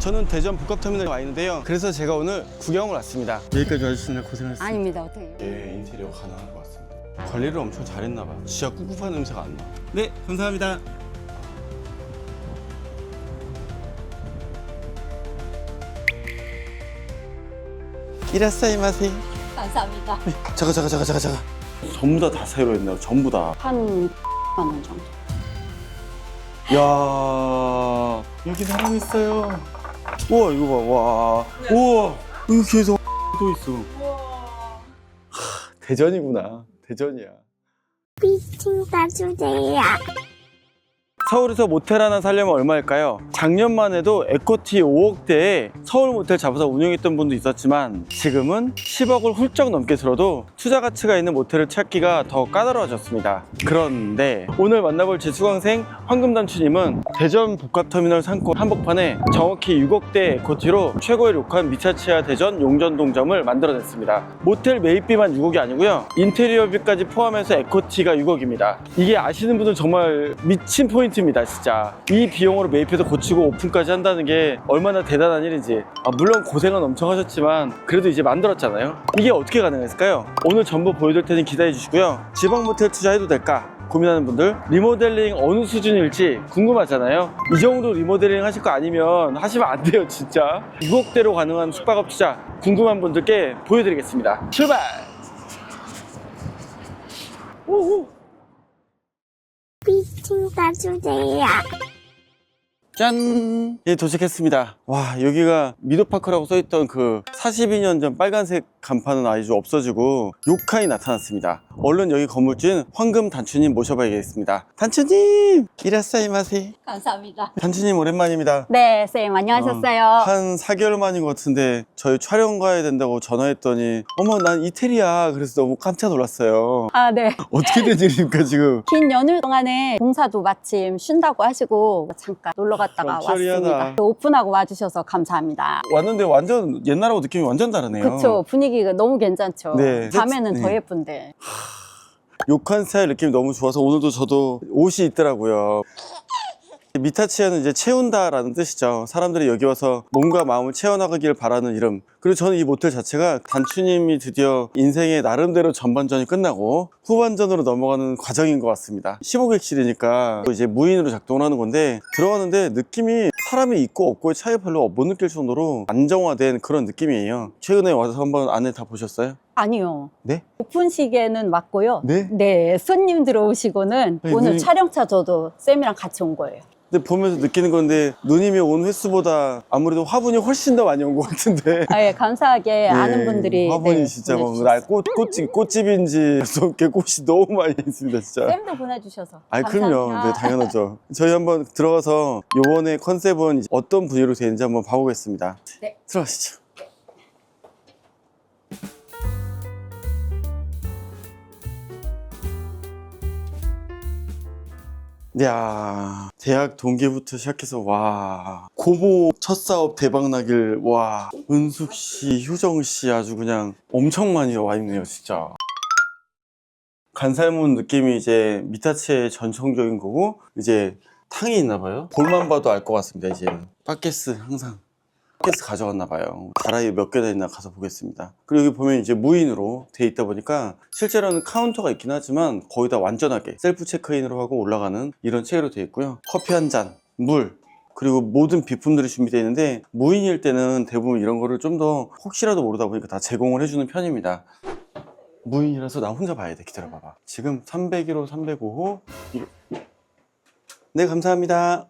저는 대전 복합터미널에 와 있는데요. 그래서 제가 오늘 구경을 왔습니다. 여기까지 와주시느라 고생하셨습니다. 아닙니다. 어떻게? 예, 인테리어 가능한 것 같습니다. 관리를 엄청 잘했나 봐. 진짜 꿉꿉한 냄새가 안 나. 네, 감사합니다. 이라사이 마세. 감사합니다. 잠깐 잠깐 잠깐 잠깐 잠깐. 전부 다 다 새로 했네요. 전부 다. 한 만 원 정도. 야 여기 사람 있어요. 우와 이거 봐. 와. 우와 여기 계속 또 있어. 하, 대전이구나. 대전이야. 피칭 따주세요. 서울에서 모텔 하나 살려면 얼마일까요? 작년만 해도 에코티 5억대에 서울 모텔 잡아서 운영했던 분도 있었지만 지금은 10억을 훌쩍 넘게 들어도 투자 가치가 있는 모텔을 찾기가 더 까다로워졌습니다. 그런데 오늘 만나볼 제 수강생 황금단추님은 대전 복합터미널 상권 한복판에 정확히 6억대 에코티로 최고의 룩한 미차치아 대전 용전동점을 만들어냈습니다. 모텔 매입비만 6억이 아니고요. 인테리어비까지 포함해서 에코티가 6억입니다. 이게 아시는 분들 정말 미친 포인트 입니다, 진짜. 이 비용으로 매입해서 고치고 오픈까지 한다는 게 얼마나 대단한 일인지. 아, 물론 고생은 엄청 하셨지만 그래도 이제 만들었잖아요. 이게 어떻게 가능했을까요? 오늘 전부 보여드릴 테니 기대해 주시고요. 지방 모텔 투자해도 될까? 고민하는 분들 리모델링 어느 수준일지 궁금하잖아요 이 정도 리모델링 하실 거 아니면 하시면 안 돼요 진짜 6억대로 가능한 숙박업 투자 궁금한 분들께 보여드리겠습니다 출발 오호. 피칭 따주세요. 짠! 예, 도착했습니다. 와, 여기가 미도파크라고 써있던 그 42년 전 빨간색 간판은 아주 없어지고 요칸이 나타났습니다. 얼른 여기 건물주인 황금 단추님 모셔봐야겠습니다. 단추님! 이라사이마세. 감사합니다. 단추님 오랜만입니다. 네, 쌤 안녕하셨어요. 한 4개월 만인 것 같은데 저희 촬영 가야 된다고 전화했더니 어머 난 이태리야 그래서 너무 깜짝 놀랐어요 아, 네. 어떻게 된 일입니까 지금 긴 연휴 동안에 봉사도 마침 쉰다고 하시고 잠깐 놀러 갔다 가 럭셔리하다. 왔습니다. 오픈하고 와주셔서 감사합니다. 왔는데 완전 옛날하고 느낌이 완전 다르네요 그쵸 분위기가 너무 괜찮죠. 네. 밤에는 더 네. 예쁜데. 욕한 스타일 느낌이 너무 좋아서 오늘도 저도 옷이 있더라고요. 미타치아는 이제 채운다라는 뜻이죠. 사람들이 여기 와서 몸과 마음을 채워나가길 바라는 이름. 그리고 저는 이 모텔 자체가 단추님이 드디어 인생의 나름대로 전반전이 끝나고 후반전으로 넘어가는 과정인 것 같습니다. 15객실이니까 이제 무인으로 작동을 하는 건데 들어가는데 느낌이 사람이 있고 없고의 차이 별로 못 느낄 정도로 안정화된 그런 느낌이에요. 최근에 와서 한번 안에 다 보셨어요? 아니요. 네? 오픈 시계는 맞고요. 네? 네, 손님 들어오시고는 네, 오늘 눈이- 촬영차 저도 쌤이랑 같이 온 거예요. 근데 보면서 느끼는 건데 누님이 온 횟수보다 아무래도 화분이 훨씬 더 많이 온 것 같은데 아, 예, 감사하게 아는 예, 분들이 화분이 네, 진짜 뭐 보내주셨어요. 막날꽃 꽃집 꽃집인지 꽃이 너무 많이 있습니다 진짜. 쌤도 보내주셔서. 아니 그럼요, 감사합니다. 네 당연하죠. 저희 한번 들어가서 요번에 컨셉은 이제 어떤 분위기로 되는지 한번 봐보겠습니다. 네. 들어가시죠. 야 대학 동기부터 시작해서 와 고모 첫 사업 대박 나길 와 은숙 씨, 효정 씨 아주 그냥 엄청 많이 와 있네요 진짜. 간살문 느낌이 이제 미타치의 전통적인 거고 이제 탕이 있나 봐요. 볼만 봐도 알 것 같습니다 이제는. 바게스 항상 바게스 가져갔나 봐요. 가라이 몇 개나 있나 가서 보겠습니다. 그리고 여기 보면 이제 무인으로 돼 있다 보니까 실제로는 카운터가 있긴 하지만 거의 다 완전하게 셀프 체크인으로 하고 올라가는 이런 체계로 돼 있고요. 커피 한 잔, 물, 그리고 모든 비품들이 준비되어 있는데 무인일 때는 대부분 이런 거를 좀 더 혹시라도 모르다 보니까 다 제공을 해주는 편입니다. 무인이라서 나 혼자 봐야 돼. 기다려봐봐. 지금 301호, 305호. 이거... 네, 감사합니다.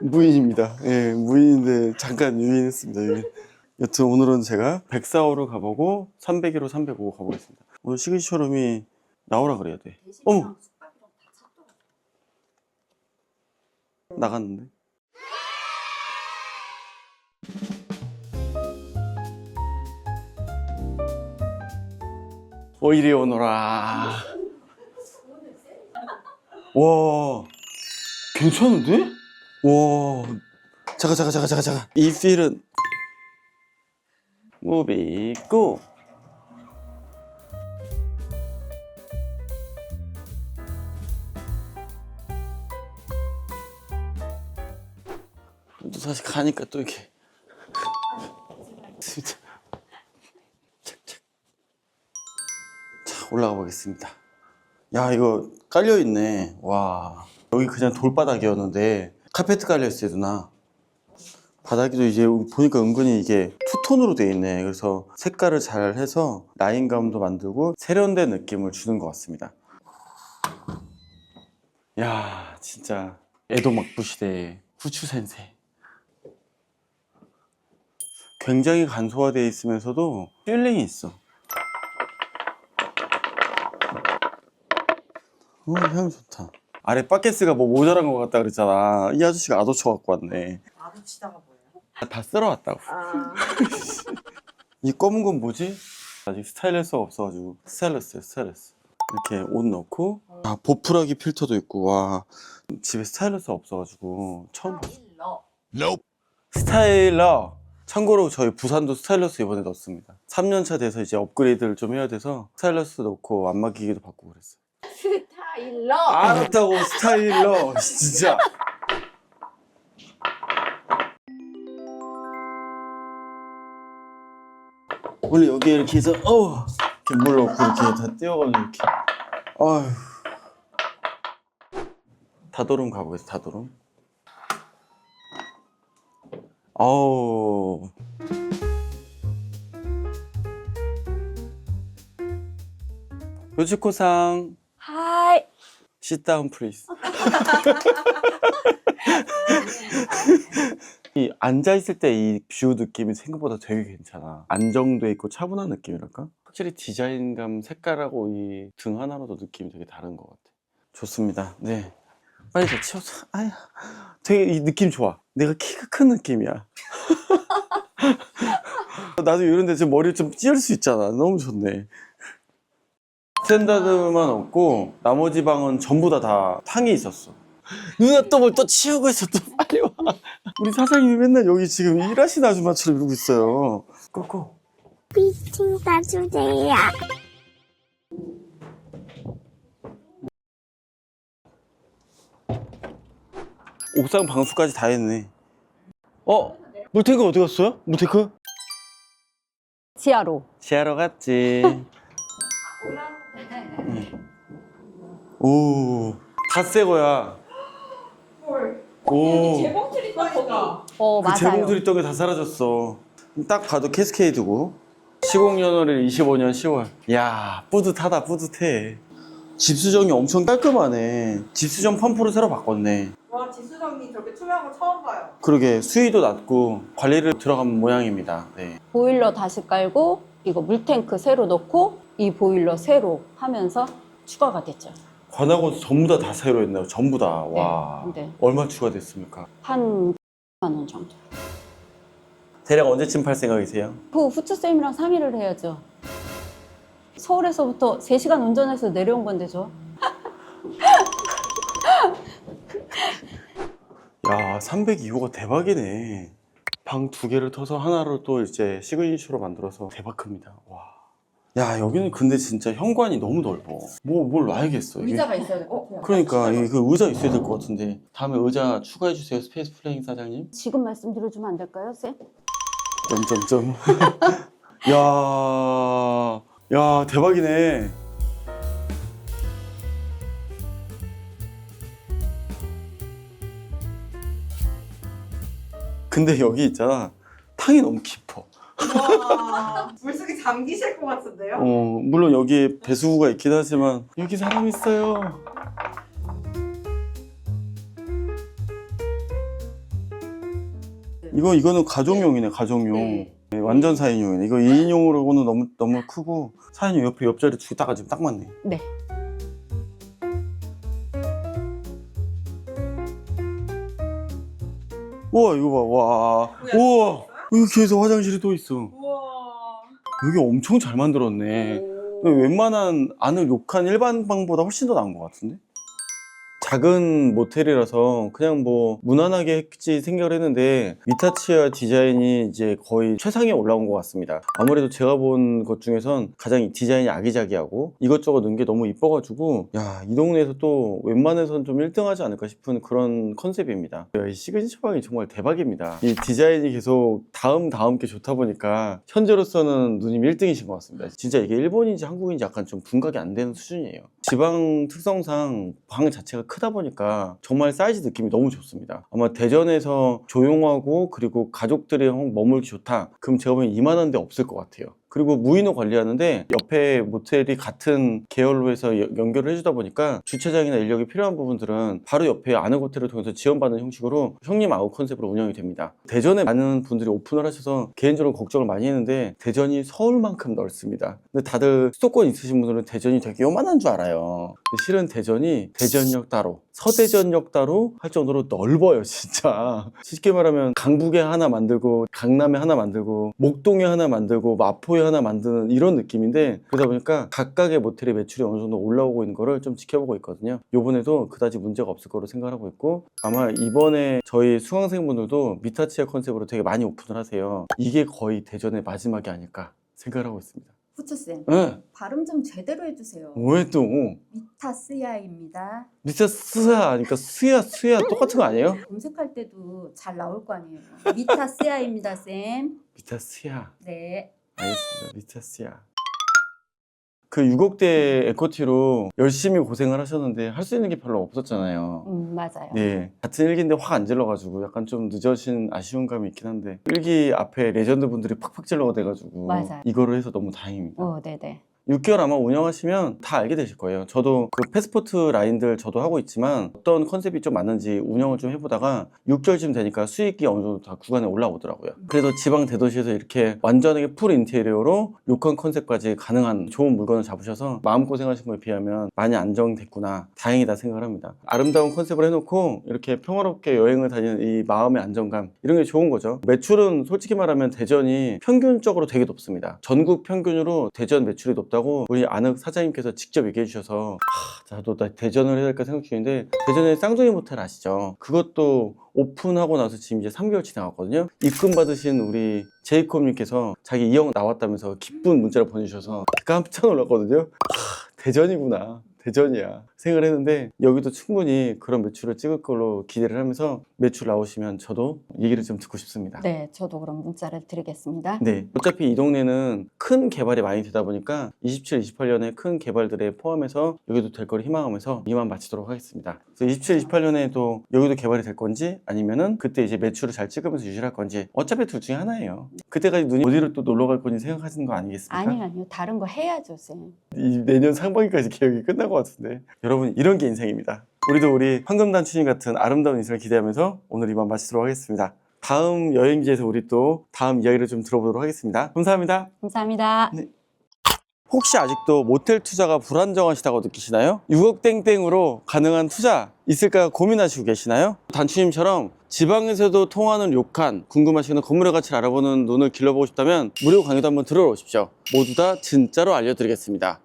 무인입니다. 예, 무인인데 잠깐 유인했습니다. 여기. 여튼 오늘은 제가 104호로 가보고 301호, 305호 가보겠습니다. 오늘 시그니처룸이 나오라 그래야 돼. 어머! 나갔는데? 어 이리 오너라. 와, 괜찮은데? 와, 잠깐 잠깐 잠깐 잠깐 잠깐. 이 필은 무비 고. 사실 가니까 또 이렇게. 진짜. 착착. 자 올라가 보겠습니다. 야 이거 깔려 있네. 와. 여기 그냥 돌바닥이었는데 카페트 깔려 있어요 누나. 바닥이도 이제 보니까 은근히 이게 투톤으로 돼 있네. 그래서 색깔을 잘 해서 라인감도 만들고 세련된 느낌을 주는 것 같습니다. 야 진짜 에도 막부 시대의 후추 센세. 굉장히 간소화되어 있으면서도 필링이 있어. 어, 향 좋다 아래 바켓스가 뭐 모자란 것 같다 그랬잖아. 이 아저씨가 아도쳐 갖고 왔네. 마주치다가 뭐예요? 다 쓸어 왔다고. 아, 이 검은 건 뭐지? 아직 스타일러스가 없어가지고. 스타일러스요 스타일러스. 이렇게 옷 넣고. 아 보풀하기 필터도 있고 와. 집에 스타일러스가 없어가지고 처음 봤어. 일러. 스타일러. 참고로 저희 부산도 스타일러스 이번에 넣었습니다. 3년차 돼서 이제 업그레이드를 좀 해야 돼서 스타일러스 넣고 안마기기도 바꾸고 그랬어요 스타일러. 알았다고 스타일러. 진짜. 원래 여기 이렇게 해서 어 이렇게 물 넣고 이렇게 다 띄워가지고 이렇게. 아휴. 다도름 가보겠습니다 다도름. 아우. 요즈코상. 하이. Down, please. 이 앉아 있을 때 이 뷰 느낌이 생각보다 되게 괜찮아. 안정돼 있고 차분한 느낌이랄까? 확실히 디자인감, 색깔하고 이 등 하나로도 느낌이 되게 다른 것 같아. 좋습니다. 네. 빨리 더 치워서. 아야. 되게 이 느낌 좋아. 내가 키가 큰 느낌이야. 나도 이런데 좀 머리를 좀 찌를 수 있잖아. 너무 좋네. 스탠다드만 없고 나머지 방은 전부 다 다 탕이 있었어. 누나 또 뭘 또 치우고 있어 또 빨리 와. 우리 사장님이 맨날 여기 지금 일하시는 아줌마처럼 이러고 있어요. 꼬꼬. 미팅 따주세요. 옥상 방수까지 다 했네. 어? 물탱크 어디 갔어요? 물탱크? 지하로. 지하러 갔지. 응. 오, 다새 거야. 오. 재봉틀이 또 거기. 어, 그 맞아요. 있던 게다 사라졌어. 딱 봐도 캐스케이드고. 시공연월일 25년 10월. 야, 뿌듯하다, 뿌듯해. 집 수정이 엄청 깔끔하네. 집 수정 펌프로 새로 바꿨네. 와 지수정이 저렇게 투명한 거 처음 봐요. 그러게 수위도 낮고 관리를 들어간 모양입니다. 네. 보일러 다시 깔고 이거 물탱크 새로 넣고 이 보일러 새로 하면서 추가가 됐죠. 관하고 전부 다 다 새로 했네요. 전부 다. 와. 네. 얼마 추가됐습니까? 한 9만 원 정도. 대략 언제쯤 팔 생각이세요? 그 후추쌤이랑 3일을 해야죠. 서울에서부터 3시간 운전해서 내려온 건데 저. 야, 302호가 대박이네. 방 두 개를 터서 하나로 또 이제 시그니처로 만들어서 대박 큽니다. 와. 야, 여기는 근데 진짜 현관이 너무 넓어. 뭐, 뭘 놔야겠어. 이게. 의자가 있어야 돼. 어? 그러니까, 이그 의자 있어야 될 것 같은데. 다음에 의자 추가해 주세요, 스페이스 플레잉 사장님. 지금 말씀드려주면 안 될까요, 쌤? 점점점. 야, 야, 대박이네. 근데 여기 있잖아. 탕이 너무 깊어. 와 물속에 잠기실 것 같은데요? 어, 물론 여기에 배수구가 있긴 하지만 여기 사람 있어요. 이거 이거는 가정용이네 가정용. 네. 네, 완전 4인용이네. 이거 2인용으로는 너무 너무 크고 4인용 옆에 옆자리 두개딱 지금 딱 맞네. 네. 우와 이거 봐. 와. 우와. 여기 에서 화장실이 또 있어. 우와. 여기 엄청 잘 만들었네. 오. 웬만한 안을 욕한 일반 방보다 훨씬 더 나은 것 같은데? 작은 모텔이라서 그냥 뭐 무난하게 했지 생각을 했는데 미타치아 디자인이 이제 거의 최상에 올라온 것 같습니다. 아무래도 제가 본 것 중에선 가장 이 디자인이 아기자기하고 이것저것 넣은 게 너무 이뻐가지고 야 이 동네에서 또 웬만해선 좀 1등하지 않을까 싶은 그런 컨셉입니다. 야, 이 시그니처 방이 정말 대박입니다. 이 디자인이 계속 다음 다음 게 좋다 보니까 현재로서는 누님 1등이신 것 같습니다. 진짜 이게 일본인지 한국인지 약간 좀 분각이 안 되는 수준이에요. 지방 특성상 방 자체가 크다 보니까 정말 사이즈 느낌이 너무 좋습니다. 아마 대전에서 조용하고 그리고 가족들이 머물기 좋다. 그럼 제가 보기엔 이만한 데 없을 것 같아요. 그리고 무인호 관리하는데 옆에 모텔이 같은 계열로 해서 여- 연결을 해주다 보니까 주차장이나 인력이 필요한 부분들은 바로 옆에 아는 호텔을 통해서 지원받는 형식으로 형님 아웃 컨셉으로 운영이 됩니다. 대전에 많은 분들이 오픈을 하셔서 개인적으로 걱정을 많이 했는데 대전이 서울만큼 넓습니다. 근데 다들 수도권 있으신 분들은 대전이 되게 요만한 줄 알아요. 실은 대전이 대전역 따로 서대전역 따로 할 정도로 넓어요 진짜. 쉽게 말하면 강북에 하나 만들고 강남에 하나 만들고 목동에 하나 만들고 마포에 하나 만드는 이런 느낌인데 그러다 보니까 각각의 모텔의 매출이 어느 정도 올라오고 있는 거를 좀 지켜보고 있거든요. 요번에도 그다지 문제가 없을 거로 생각하고 있고 아마 이번에 저희 수강생분들도 미타치아 컨셉으로 되게 많이 오픈을 하세요. 이게 거의 대전의 마지막이 아닐까 생각을 하고 있습니다 후추쌤 네. 발음 좀 제대로 해주세요. 왜 또 미타스야입니다. 미타 스야 수야 수야 똑같은 거 아니에요? 검색할 때도 잘 나올 거 아니에요. 미타스야입니다, 쌤. 미타스야 네. 알겠습니다. 미타스야. 그 6억대 에코티로 열심히 고생을 하셨는데 할 수 있는 게 별로 없었잖아요. 음, 맞아요. 네. 같은 일기인데 확 안 질러가지고 약간 좀 늦어진 아쉬운 감이 있긴 한데 일기 앞에 레전드 분들이 팍팍 질러가 돼가지고 맞아요. 이거를 해서 너무 다행입니다. 어, 네네. 6개월 아마 운영하시면 다 알게 되실 거예요. 저도 그 패스포트 라인들 저도 하고 있지만 어떤 컨셉이 좀 맞는지 운영을 좀 해보다가 6개월쯤 되니까 수익이 어느 정도 다 구간에 올라오더라고요. 그래서 지방 대도시에서 이렇게 완전하게 풀 인테리어로 욕한 컨셉까지 가능한 좋은 물건을 잡으셔서 마음고생하신 거에 비하면 많이 안정됐구나. 다행이다 생각을 합니다. 아름다운 컨셉을 해놓고 이렇게 평화롭게 여행을 다니는 이 마음의 안정감 이런 게 좋은 거죠. 매출은 솔직히 말하면 대전이 평균적으로 되게 높습니다. 전국 평균으로 대전 매출이 높다고 우리 아는 사장님께서 직접 얘기해 주셔서 하, 나도 나 대전을 해야 될까 생각 중인데 대전에 쌍둥이 모텔 아시죠? 그것도 오픈하고 나서 지금 이제 3개월 지나갔거든요. 입금 받으신 우리 제이콥님께서 자기 2억 나왔다면서 기쁜 문자를 보내주셔서 깜짝 놀랐거든요. 하, 대전이구나. 대전이야. 생각을 했는데 여기도 충분히 그런 매출을 찍을 걸로 기대를 하면서 매출 나오시면 저도 얘기를 좀 듣고 싶습니다. 네, 저도 그럼 문자를 드리겠습니다. 네. 어차피 이 동네는 큰 개발이 많이 되다 보니까 27, 28년에 큰 개발들에 포함해서 여기도 될 걸 희망하면서 이만 마치도록 하겠습니다. 그래서 27, 28년에도 여기도 개발이 될 건지 아니면은 그때 이제 매출을 잘 찍으면서 유지할 건지 어차피 둘 중에 하나예요. 그때까지 눈이 어디를 또 놀러 갈 건지 생각하시는 거 아니겠습니까? 아니요, 아니요. 다른 거 해야죠, 쌤. 이 내년 상반기까지 계획이 끝날 것 같은데 여러분 이런 게 인생입니다. 우리도 우리 황금단추님 같은 아름다운 인생을 기대하면서 오늘 이만 마치도록 하겠습니다. 다음 여행지에서 우리 또 다음 이야기를 좀 들어보도록 하겠습니다. 감사합니다. 감사합니다. 혹시 아직도 모텔 투자가 불안정하시다고 느끼시나요? 6억 땡땡으로 가능한 투자 있을까 고민하시고 계시나요? 단추님처럼 지방에서도 통하는 욕한 궁금하시는 건물의 가치를 알아보는 눈을 길러보고 싶다면 무료 강의도 한번 들어오십시오. 모두 다 진짜로 알려드리겠습니다